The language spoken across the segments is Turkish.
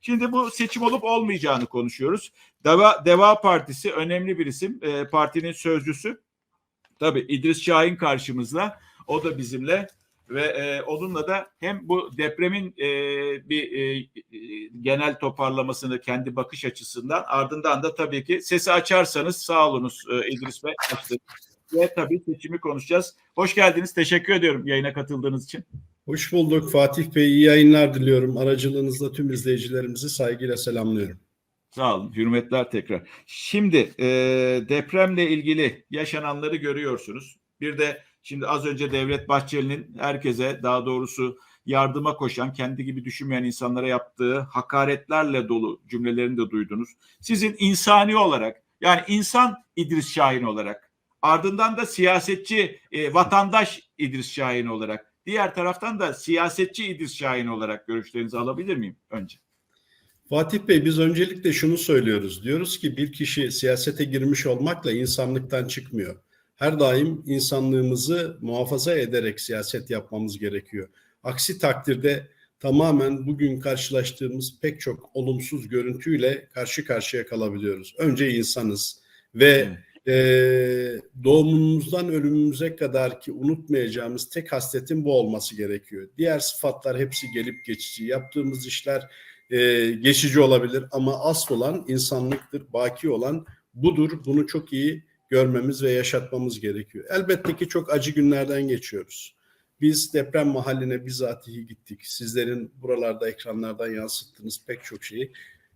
Şimdi bu seçim olup olmayacağını konuşuyoruz. Deva, Deva Partisi önemli bir isim. E, partinin sözcüsü. Tabii İdris Şahin karşımızda. O da bizimle ve e, onunla da hem bu depremin e, bir e, genel toparlamasını kendi bakış açısından ardından da tabii ki sesi açarsanız sağ olunuz e, İdris Bey. Ve tabii seçimi konuşacağız. Hoş geldiniz. Teşekkür ediyorum yayına katıldığınız için. Hoş bulduk Fatih Bey. İyi yayınlar diliyorum. Aracılığınızla tüm izleyicilerimizi saygıyla selamlıyorum. Sağ olun. Hürmetler tekrar. Şimdi e, depremle ilgili yaşananları görüyorsunuz. Bir de şimdi az önce Devlet Bahçeli'nin herkese daha doğrusu yardıma koşan, kendi gibi düşünmeyen insanlara yaptığı hakaretlerle dolu cümlelerini de duydunuz. Sizin insani olarak yani insan İdris Şahin olarak ardından da siyasetçi e, vatandaş İdris Şahin olarak diğer taraftan da siyasetçi İdris Şahin olarak görüşlerinizi alabilir miyim önce? Fatih Bey biz öncelikle şunu söylüyoruz. Diyoruz ki bir kişi siyasete girmiş olmakla insanlıktan çıkmıyor. Her daim insanlığımızı muhafaza ederek siyaset yapmamız gerekiyor. Aksi takdirde tamamen bugün karşılaştığımız pek çok olumsuz görüntüyle karşı karşıya kalabiliyoruz. Önce insanız ve e, doğumumuzdan ölümümüze kadar ki unutmayacağımız tek hasletin bu olması gerekiyor. Diğer sıfatlar hepsi gelip geçici. Yaptığımız işler e, geçici olabilir ama asıl olan insanlıktır, baki olan budur. Bunu çok iyi görmemiz ve yaşatmamız gerekiyor. Elbette ki çok acı günlerden geçiyoruz. Biz deprem mahalline bizatihi gittik. Sizlerin buralarda ekranlardan yansıttığınız pek çok şeyi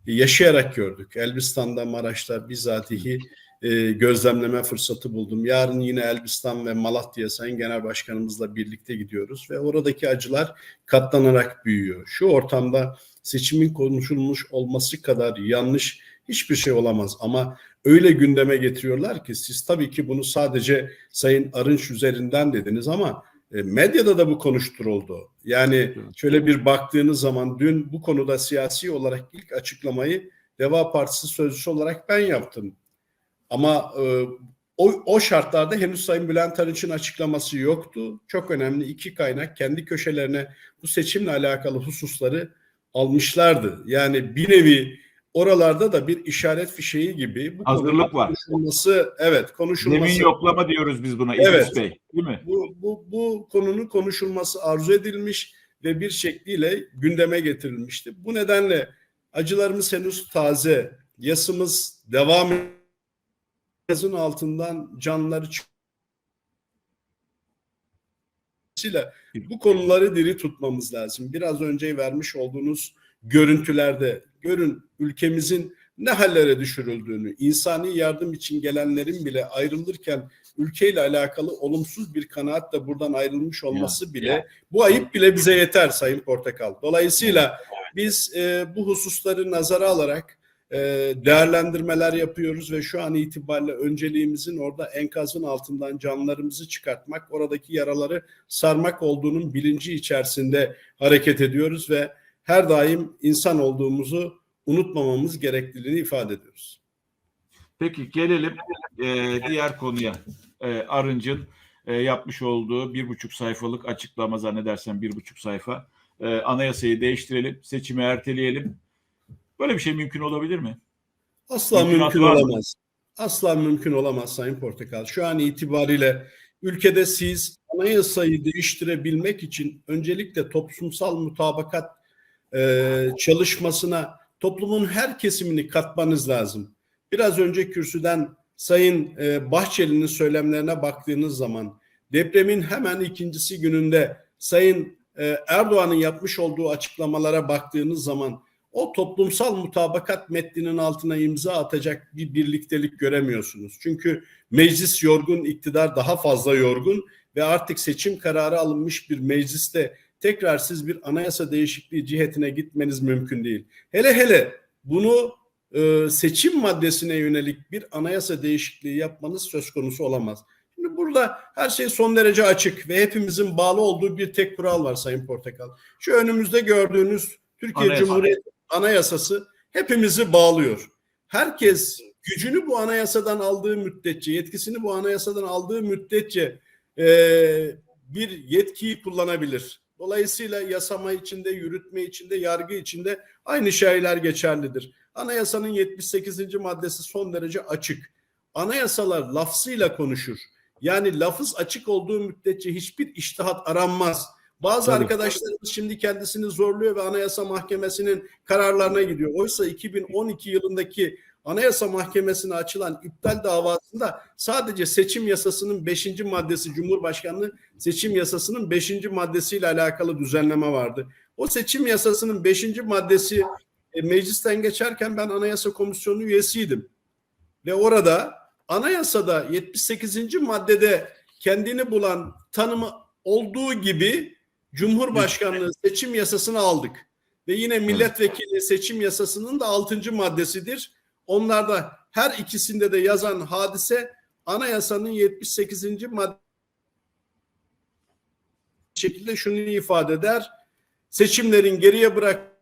yaşayarak gördük. Elbistan'da, Maraş'ta bizatihi e, gözlemleme fırsatı buldum. Yarın yine Elbistan ve Malatya Sayın Genel Başkanımızla birlikte gidiyoruz ve oradaki acılar katlanarak büyüyor. Şu ortamda seçimin konuşulmuş olması kadar yanlış hiçbir şey olamaz ama öyle gündeme getiriyorlar ki siz tabii ki bunu sadece Sayın Arınç üzerinden dediniz ama e, medyada da bu konuşturuldu. Yani şöyle bir baktığınız zaman dün bu konuda siyasi olarak ilk açıklamayı Deva Partisi sözcüsü olarak ben yaptım. Ama e, o, o şartlarda henüz Sayın Bülent Arınç'ın açıklaması yoktu. Çok önemli iki kaynak kendi köşelerine bu seçimle alakalı hususları almışlardı. Yani bir nevi oralarda da bir işaret fişeği gibi bu Hazırlık var. konuşulması evet konuşulması Zemin yoklama diyoruz biz buna İdris Evet. Bey. Değil mi? bu, bu, bu konunun konuşulması arzu edilmiş ve bir şekliyle gündeme getirilmişti. Bu nedenle acılarımız henüz taze, yasımız devam ediyor. Yazın altından canları çıkmasıyla bu konuları diri tutmamız lazım. Biraz önce vermiş olduğunuz görüntülerde görün ülkemizin ne hallere düşürüldüğünü, insani yardım için gelenlerin bile ayrılırken ülkeyle alakalı olumsuz bir kanaatle buradan ayrılmış olması bile ya. bu ayıp bile bize yeter Sayın Portakal. Dolayısıyla biz e, bu hususları nazara alarak değerlendirmeler yapıyoruz ve şu an itibariyle önceliğimizin orada enkazın altından canlarımızı çıkartmak, oradaki yaraları sarmak olduğunun bilinci içerisinde hareket ediyoruz ve her daim insan olduğumuzu unutmamamız gerekliliğini ifade ediyoruz. Peki gelelim e, diğer konuya. E, Arınç'ın e, yapmış olduğu bir buçuk sayfalık açıklama zannedersem bir buçuk sayfa. E, anayasayı değiştirelim, seçimi erteleyelim. Böyle bir şey mümkün olabilir mi? Asla mümkün mı? olamaz. Asla mümkün olamaz Sayın Portakal. Şu an itibariyle ülkede siz anayasayı değiştirebilmek için öncelikle toplumsal mutabakat e, çalışmasına toplumun her kesimini katmanız lazım. Biraz önce kürsüden Sayın e, Bahçeli'nin söylemlerine baktığınız zaman depremin hemen ikincisi gününde Sayın e, Erdoğan'ın yapmış olduğu açıklamalara baktığınız zaman o toplumsal mutabakat metninin altına imza atacak bir birliktelik göremiyorsunuz. Çünkü meclis yorgun, iktidar daha fazla yorgun ve artık seçim kararı alınmış bir mecliste tekrar siz bir anayasa değişikliği cihetine gitmeniz mümkün değil. Hele hele bunu e, seçim maddesine yönelik bir anayasa değişikliği yapmanız söz konusu olamaz. Şimdi burada her şey son derece açık ve hepimizin bağlı olduğu bir tek kural var Sayın Portakal. Şu önümüzde gördüğünüz Türkiye Anayasa. Cumhuriyeti Anayasası hepimizi bağlıyor. Herkes gücünü bu anayasadan aldığı müddetçe, yetkisini bu anayasadan aldığı müddetçe e, bir yetkiyi kullanabilir. Dolayısıyla yasama içinde, yürütme içinde, yargı içinde aynı şeyler geçerlidir. Anayasanın 78. maddesi son derece açık. Anayasalar lafzıyla konuşur. Yani lafız açık olduğu müddetçe hiçbir iştihat aranmaz. Bazı Tabii. arkadaşlarımız şimdi kendisini zorluyor ve Anayasa Mahkemesi'nin kararlarına gidiyor. Oysa 2012 yılındaki Anayasa Mahkemesi'ne açılan iptal davasında sadece seçim yasasının 5. maddesi Cumhurbaşkanlığı seçim yasasının 5. maddesiyle alakalı düzenleme vardı. O seçim yasasının 5. maddesi e, meclisten geçerken ben Anayasa Komisyonu üyesiydim. Ve orada anayasada 78. maddede kendini bulan tanımı olduğu gibi Cumhurbaşkanlığı seçim yasasını aldık. Ve yine milletvekili seçim yasasının da 6. maddesidir. Onlarda her ikisinde de yazan hadise anayasanın 78. madde şekilde şunu ifade eder. Seçimlerin geriye bırak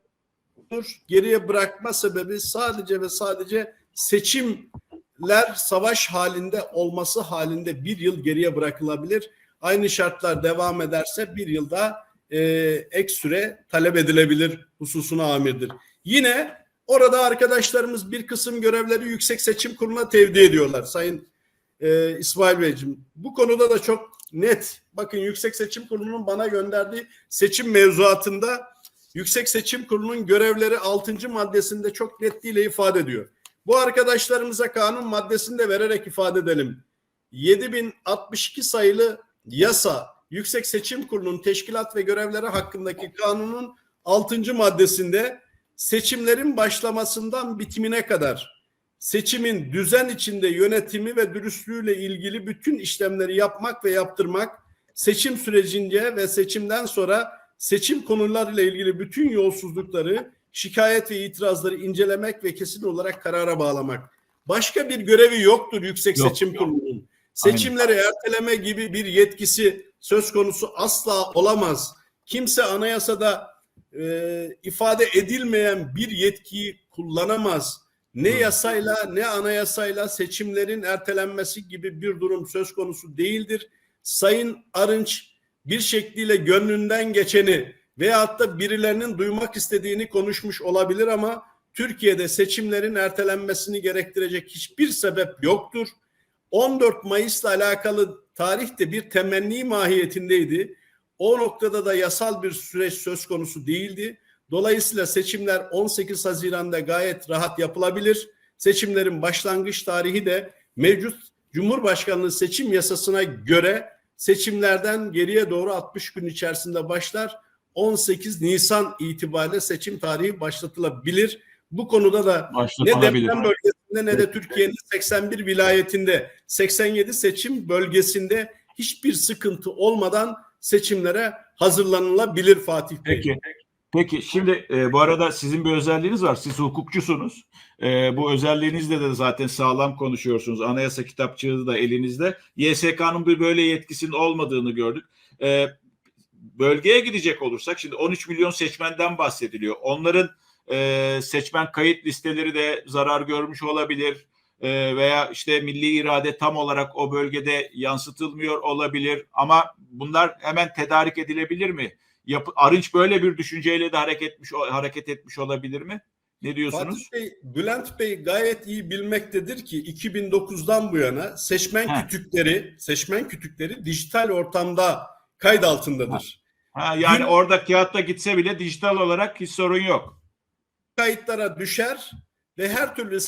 geriye bırakma sebebi sadece ve sadece seçimler savaş halinde olması halinde bir yıl geriye bırakılabilir. Aynı şartlar devam ederse bir yılda e, ek süre talep edilebilir hususuna amirdir. Yine orada arkadaşlarımız bir kısım görevleri Yüksek Seçim Kurulu'na tevdi ediyorlar. Sayın e, İsmail Beyciğim bu konuda da çok net. Bakın Yüksek Seçim Kurulu'nun bana gönderdiği seçim mevzuatında Yüksek Seçim Kurulu'nun görevleri 6. maddesinde çok netliğiyle ifade ediyor. Bu arkadaşlarımıza kanun maddesini de vererek ifade edelim. 7062 sayılı yasa Yüksek Seçim Kurulu'nun teşkilat ve görevleri hakkındaki kanunun 6. maddesinde seçimlerin başlamasından bitimine kadar seçimin düzen içinde yönetimi ve dürüstlüğüyle ilgili bütün işlemleri yapmak ve yaptırmak, seçim sürecince ve seçimden sonra seçim konularıyla ilgili bütün yolsuzlukları, şikayet ve itirazları incelemek ve kesin olarak karara bağlamak. Başka bir görevi yoktur Yüksek Yok. Seçim Kurulu'nun. Seçimleri erteleme gibi bir yetkisi söz konusu asla olamaz. Kimse anayasada e, ifade edilmeyen bir yetkiyi kullanamaz. Ne yasayla ne anayasayla seçimlerin ertelenmesi gibi bir durum söz konusu değildir. Sayın Arınç bir şekliyle gönlünden geçeni veyahut da birilerinin duymak istediğini konuşmuş olabilir ama Türkiye'de seçimlerin ertelenmesini gerektirecek hiçbir sebep yoktur. 14 Mayıs'la alakalı tarih de bir temenni mahiyetindeydi. O noktada da yasal bir süreç söz konusu değildi. Dolayısıyla seçimler 18 Haziran'da gayet rahat yapılabilir. Seçimlerin başlangıç tarihi de mevcut Cumhurbaşkanlığı seçim yasasına göre seçimlerden geriye doğru 60 gün içerisinde başlar. 18 Nisan itibariyle seçim tarihi başlatılabilir. Bu konuda da ne deprem bölgesinde ne de Türkiye'nin 81 vilayetinde 87 seçim bölgesinde hiçbir sıkıntı olmadan seçimlere hazırlanılabilir Fatih Bey. Peki. Peki şimdi e, bu arada sizin bir özelliğiniz var. Siz hukukçusunuz. E, bu özelliğinizle de zaten sağlam konuşuyorsunuz. Anayasa kitapçığı da elinizde. YSK'nın bir böyle yetkisinin olmadığını gördük. E, bölgeye gidecek olursak şimdi 13 milyon seçmenden bahsediliyor. Onların e, seçmen kayıt listeleri de zarar görmüş olabilir. E, veya işte milli irade tam olarak o bölgede yansıtılmıyor olabilir. Ama bunlar hemen tedarik edilebilir mi? Yap, Arınç böyle bir düşünceyle de hareket etmiş hareket etmiş olabilir mi? Ne diyorsunuz? Fatih Bey, Bülent Bey gayet iyi bilmektedir ki 2009'dan bu yana seçmen Heh. kütükleri, seçmen kütükleri dijital ortamda kayıt altındadır. Ha, yani Gün- orada kağıtta gitse bile dijital olarak hiç sorun yok. Kayıtlara düşer ve her türlü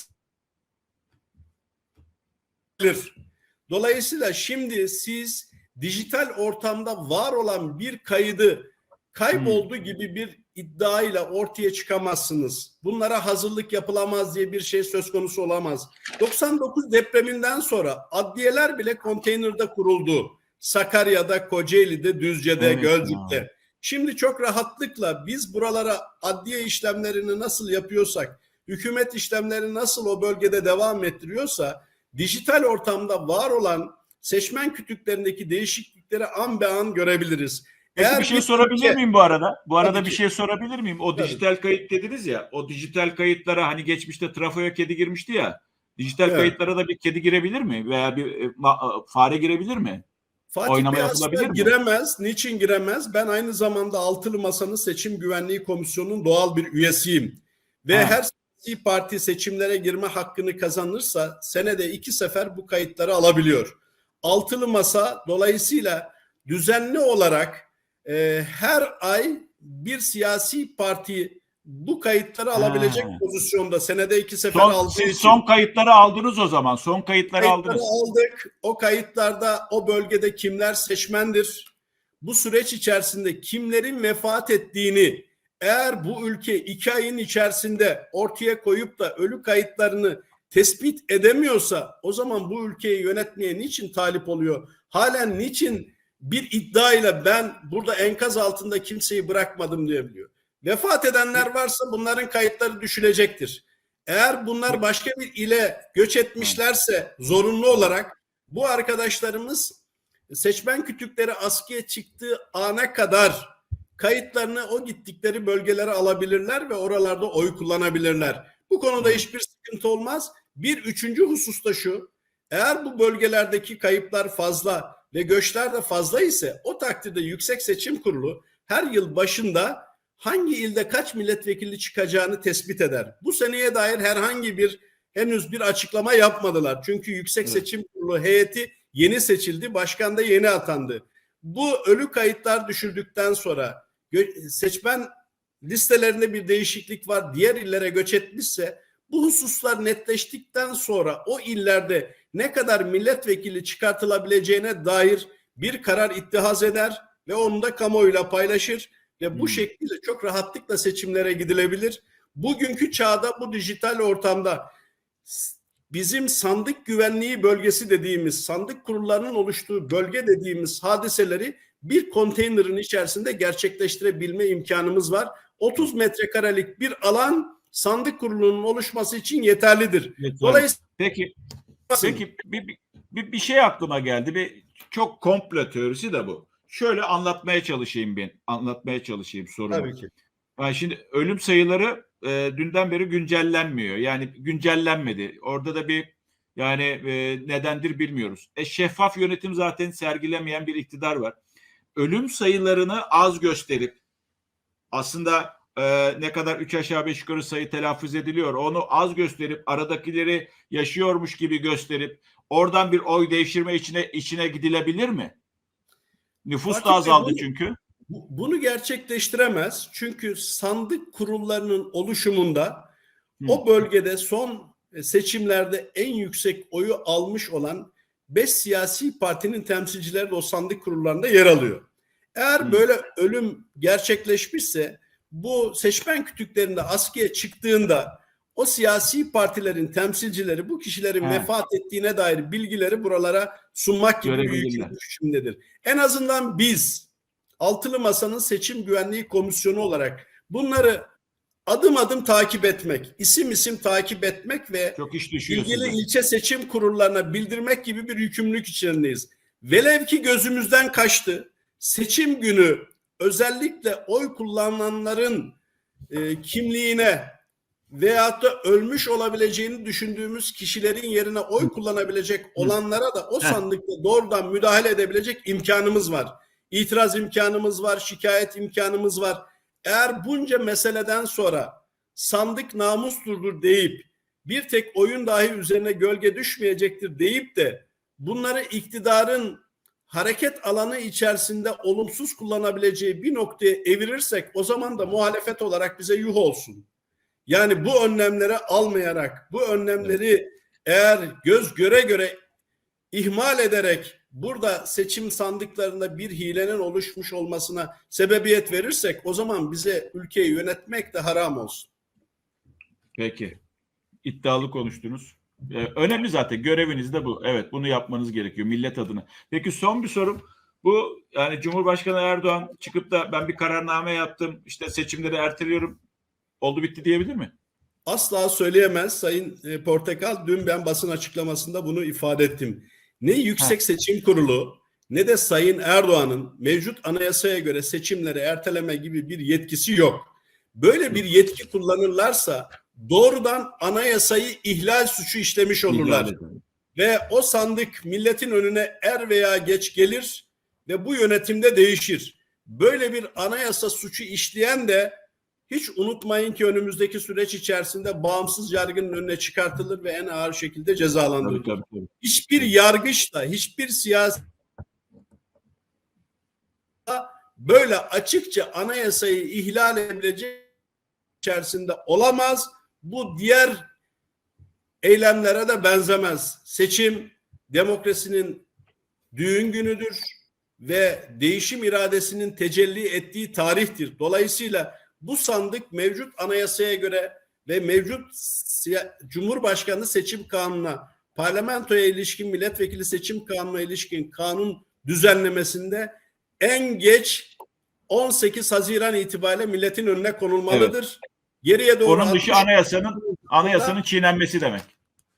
Dolayısıyla şimdi siz dijital ortamda var olan bir kaydı kayboldu gibi bir iddiayla ortaya çıkamazsınız. Bunlara hazırlık yapılamaz diye bir şey söz konusu olamaz. 99 depreminden sonra adliyeler bile konteynerde kuruldu. Sakarya'da, Kocaeli'de, Düzce'de, Evet, Gölcük'te. Şimdi çok rahatlıkla biz buralara adliye işlemlerini nasıl yapıyorsak, hükümet işlemlerini nasıl o bölgede devam ettiriyorsa, dijital ortamda var olan seçmen kütüklerindeki değişiklikleri an be an görebiliriz. Peki Eğer bir şey sorabilir ülke- miyim bu arada? Bu arada Tabii bir ki. şey sorabilir miyim? O Tabii. dijital kayıt dediniz ya. O dijital kayıtlara hani geçmişte trafoya kedi girmişti ya. Dijital Evet. kayıtlara da bir kedi girebilir mi? Veya bir e, ma- fare girebilir mi? Fatih Oynama Bey yapılabilir mi? giremez. Niçin giremez? Ben aynı zamanda Altılı Masa'nın Seçim Güvenliği Komisyonu'nun doğal bir üyesiyim. Ve Ha. her siyasi parti seçimlere girme hakkını kazanırsa senede iki sefer bu kayıtları alabiliyor. Altılı Masa dolayısıyla düzenli olarak e, her ay bir siyasi parti bu kayıtları Ha. alabilecek pozisyonda senede iki sefer Son, aldığı siz için. son kayıtları aldınız o zaman. Son kayıtları Kayıtları aldınız. aldık. O kayıtlarda o bölgede kimler seçmendir? Bu süreç içerisinde kimlerin vefat ettiğini eğer bu ülke iki ayın içerisinde ortaya koyup da ölü kayıtlarını tespit edemiyorsa o zaman bu ülkeyi yönetmeye niçin talip oluyor? Halen niçin bir iddiayla ben burada enkaz altında kimseyi bırakmadım diyebiliyor. Vefat edenler varsa bunların kayıtları düşülecektir. Eğer bunlar başka bir ile göç etmişlerse zorunlu olarak bu arkadaşlarımız seçmen kütükleri askıya çıktığı ana kadar kayıtlarını o gittikleri bölgelere alabilirler ve oralarda oy kullanabilirler. Bu konuda hiçbir sıkıntı olmaz. Bir üçüncü husus da şu. Eğer bu bölgelerdeki kayıplar fazla ve göçler de fazla ise o takdirde Yüksek Seçim Kurulu her yıl başında hangi ilde kaç milletvekili çıkacağını tespit eder. Bu seneye dair herhangi bir henüz bir açıklama yapmadılar. Çünkü Yüksek. Seçim Kurulu heyeti yeni seçildi, başkan da yeni atandı. Bu ölü kayıtlar düşürdükten sonra seçmen listelerinde bir değişiklik var, diğer illere göç etmişse bu hususlar netleştikten sonra o illerde ne kadar milletvekili çıkartılabileceğine dair bir karar ittihaz eder ve onu da kamuoyuyla paylaşır ve bu Hmm. şekilde çok rahatlıkla seçimlere gidilebilir. Bugünkü çağda bu dijital ortamda bizim sandık güvenliği bölgesi dediğimiz, sandık kurullarının oluştuğu bölge dediğimiz hadiseleri bir konteynerin içerisinde gerçekleştirebilme imkanımız var. 30 metrekarelik bir alan sandık kurulunun oluşması için yeterlidir. Yeterli. Dolayısıyla Peki Peki bir, bir, bir şey aklıma geldi. Bir çok komplo teorisi de bu. Şöyle anlatmaya çalışayım ben. Anlatmaya çalışayım sorumu. tabii ki. Yani şimdi ölüm sayıları e, dünden beri güncellenmiyor. Yani güncellenmedi. Orada da bir yani e, nedendir bilmiyoruz. E, şeffaf yönetim zaten sergilemeyen bir iktidar var. Ölüm sayılarını az gösterip aslında e, ne kadar üç aşağı beş yukarı sayı telaffuz ediliyor. Onu az gösterip aradakileri yaşıyormuş gibi gösterip oradan bir oy devşirme içine içine gidilebilir mi? Nüfus Fatih da azaldı bu- çünkü. Bu- Bunu gerçekleştiremez. Çünkü sandık kurullarının oluşumunda Hı. o bölgede son seçimlerde en yüksek oyu almış olan 5 siyasi partinin temsilcileri de o sandık kurullarında yer alıyor. Eğer Hı. böyle ölüm gerçekleşmişse bu seçmen kütüklerinde askıya çıktığında o siyasi partilerin temsilcileri bu kişilerin He. vefat ettiğine dair bilgileri buralara sunmak gibi bir Görebilirler. yükümlülük içindedir. En azından biz Altılı Masa'nın seçim güvenliği komisyonu olarak bunları adım adım takip etmek, isim isim takip etmek ve Çok iş ilgili ilçe seçim kurullarına bildirmek gibi bir yükümlülük içerisindeyiz. Velev ki gözümüzden kaçtı. Seçim günü özellikle oy kullananların e, kimliğine veyahut da ölmüş olabileceğini düşündüğümüz kişilerin yerine oy kullanabilecek olanlara da o sandıkta doğrudan müdahale edebilecek imkanımız var. İtiraz imkanımız var, şikayet imkanımız var. Eğer bunca meseleden sonra sandık namusturdur deyip bir tek oyun dahi üzerine gölge düşmeyecektir deyip de bunları iktidarın hareket alanı içerisinde olumsuz kullanabileceği bir noktaya evirirsek o zaman da muhalefet olarak bize yuh olsun. Yani bu önlemleri almayarak, bu önlemleri eğer göz göre göre ihmal ederek burada seçim sandıklarında bir hilenin oluşmuş olmasına sebebiyet verirsek o zaman bize ülkeyi yönetmek de haram olsun. Peki. İddialı konuştunuz. Ee, önemli zaten. Göreviniz de bu. Evet bunu yapmanız gerekiyor millet adına. Peki son bir sorum. Bu yani Cumhurbaşkanı Erdoğan çıkıp da ben bir kararname yaptım. işte seçimleri erteliyorum. Oldu bitti diyebilir mi? Asla söyleyemez Sayın e, Portakal. Dün ben basın açıklamasında bunu ifade ettim. Ne Yüksek Seçim Kurulu ne de Sayın Erdoğan'ın mevcut anayasaya göre seçimleri erteleme gibi bir yetkisi yok. Böyle bir yetki kullanırlarsa doğrudan anayasayı ihlal suçu işlemiş olurlar. Ve o sandık milletin önüne er veya geç gelir ve bu yönetimde değişir. Böyle bir anayasa suçu işleyen de hiç unutmayın ki önümüzdeki süreç içerisinde bağımsız yargının önüne çıkartılır ve en ağır şekilde Tabii, cezalandırılır. tabii, tabii. Hiçbir yargıç da hiçbir siyasi böyle açıkça anayasayı ihlal edebilecek içerisinde olamaz. Bu diğer eylemlere de benzemez. Seçim demokrasinin düğün günüdür ve değişim iradesinin tecelli ettiği tarihtir. Dolayısıyla bu sandık mevcut anayasaya göre ve mevcut Cumhurbaşkanı seçim kanununa, parlamentoya ilişkin milletvekili seçim kanununa ilişkin kanun düzenlemesinde en geç 18 Haziran itibariyle milletin önüne konulmalıdır. Geriye doğru Onun dışı 60 anayasanın anayasanın çiğnenmesi demek.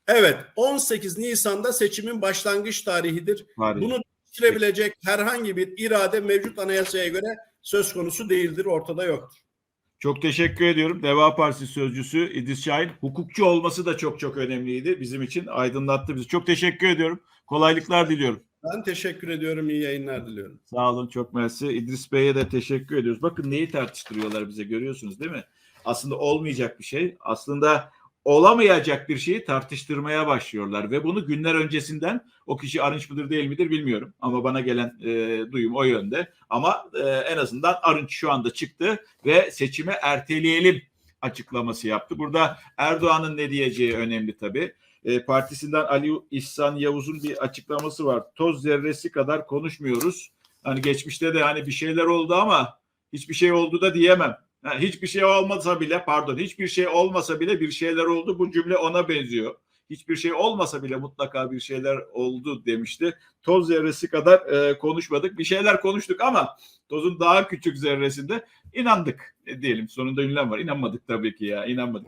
Evet 18 Nisan'da seçimin başlangıç tarihidir. Tarihi. Bunu değiştirebilecek herhangi bir irade mevcut anayasaya göre söz konusu değildir, ortada yoktur. Çok teşekkür ediyorum. Deva Partisi sözcüsü İdris Şahin. Hukukçu olması da çok çok önemliydi. Bizim için aydınlattı bizi. Çok teşekkür ediyorum. Kolaylıklar diliyorum. Ben teşekkür ediyorum, iyi yayınlar diliyorum. Sağ olun çok mersi. İdris Bey'e de teşekkür ediyoruz. Bakın neyi tartıştırıyorlar bize görüyorsunuz değil mi? Aslında olmayacak bir şey. Aslında olamayacak bir şeyi tartıştırmaya başlıyorlar ve bunu günler öncesinden o kişi arınç mıdır değil midir bilmiyorum ama bana gelen e, duyum o yönde ama e, en azından arınç şu anda çıktı ve seçimi erteleyelim açıklaması yaptı. Burada Erdoğan'ın ne diyeceği önemli tabii. E, partisinden Ali İhsan Yavuz'un bir açıklaması var. Toz zerresi kadar konuşmuyoruz. Hani geçmişte de hani bir şeyler oldu ama hiçbir şey oldu da diyemem. Hiçbir şey olmasa bile pardon hiçbir şey olmasa bile bir şeyler oldu. Bu cümle ona benziyor. Hiçbir şey olmasa bile mutlaka bir şeyler oldu demişti. Toz zerresi kadar e, konuşmadık. Bir şeyler konuştuk ama tozun daha küçük zerresinde inandık e, diyelim. Sonunda ünlem var. İnanmadık tabii ki ya. inanmadık.